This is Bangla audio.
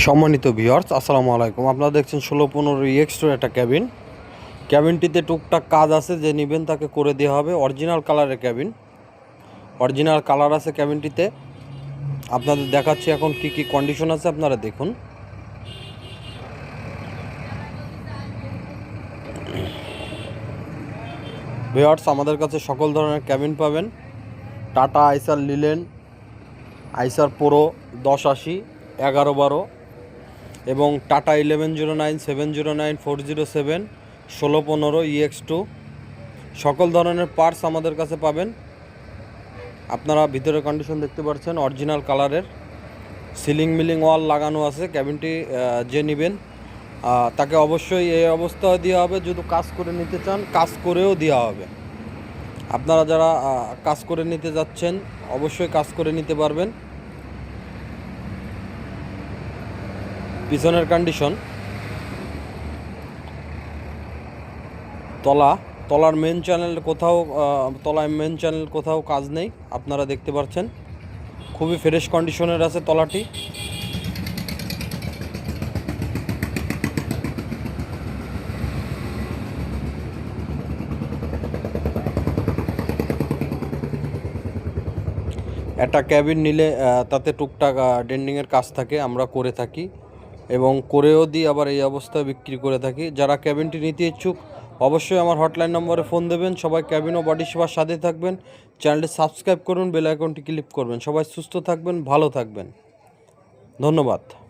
সম্মানিত ভিউয়ার্স আসসালামু আলাইকুম। আপনারা দেখছেন ষোলো পনেরো এক্সট্রা একটা ক্যাবিন ক্যাবিনটিতে টুকটাক কাজ আছে, যে নেবেন তাকে করে দেওয়া হবে। অরিজিনাল কালারের ক্যাবিন অরিজিনাল কালার আছে ক্যাবিনটিতে আপনাদের দেখাচ্ছি এখন কি কি কন্ডিশন আছে, আপনারা দেখুন। ভিউয়ার্স আমাদের কাছে সকল ধরনের ক্যাবিন পাবেন। টাটা আইসার লিলেন আইসার প্রো দশ আশি, এগারো বারো। এবং Tata eleven zero nine seven zero nine four zero seven ষোলো পনেরো ইএক্স টু সকল ধরনের পার্টস আমাদের কাছে পাবেন। আপনারা ভিতরে কন্ডিশন দেখতে পাচ্ছেন অরিজিনাল কালারের সিলিং মিলিং ওয়াল লাগানো আছে ক্যাবিনটি যে নেবেন। তাকে অবশ্যই এই অবস্থায় দেওয়া হবে, যদি কাজ করে নিতে চান, কাজ করেও দেওয়া হবে। আপনারা যারা কাজ করে নিতে যাচ্ছেন, অবশ্যই কাজ করে নিতে পারবেন। পিছনের কন্ডিশন তলা, তলার মেন চ্যানেল কোথাও তলায় মেন চ্যানেল কোথাও কাজ নেই, আপনারা দেখতে পাচ্ছেন। খুবই ফ্রেশ কন্ডিশনের আছে তলাটি। একটা ক্যাবিন নিলে তাতে টুকটাক ডেন্ডিংয়ের কাজ থাকে, আমরা করে থাকি। এবং করেও দিই আবার এই অবস্থায় বিক্রি করে থাকি। যারা ক্যাবিনটি নিতে ইচ্ছুক, অবশ্যই আমার হটলাইন নম্বরে ফোন দেবেন। সবাই ক্যাবিন ও বডি সেবার সাথে থাকবেন। চ্যানেলটি সাবস্ক্রাইব করুন, বেল আইকনটি ক্লিক করবেন। সবাই সুস্থ থাকবেন, ভালো থাকবেন। ধন্যবাদ।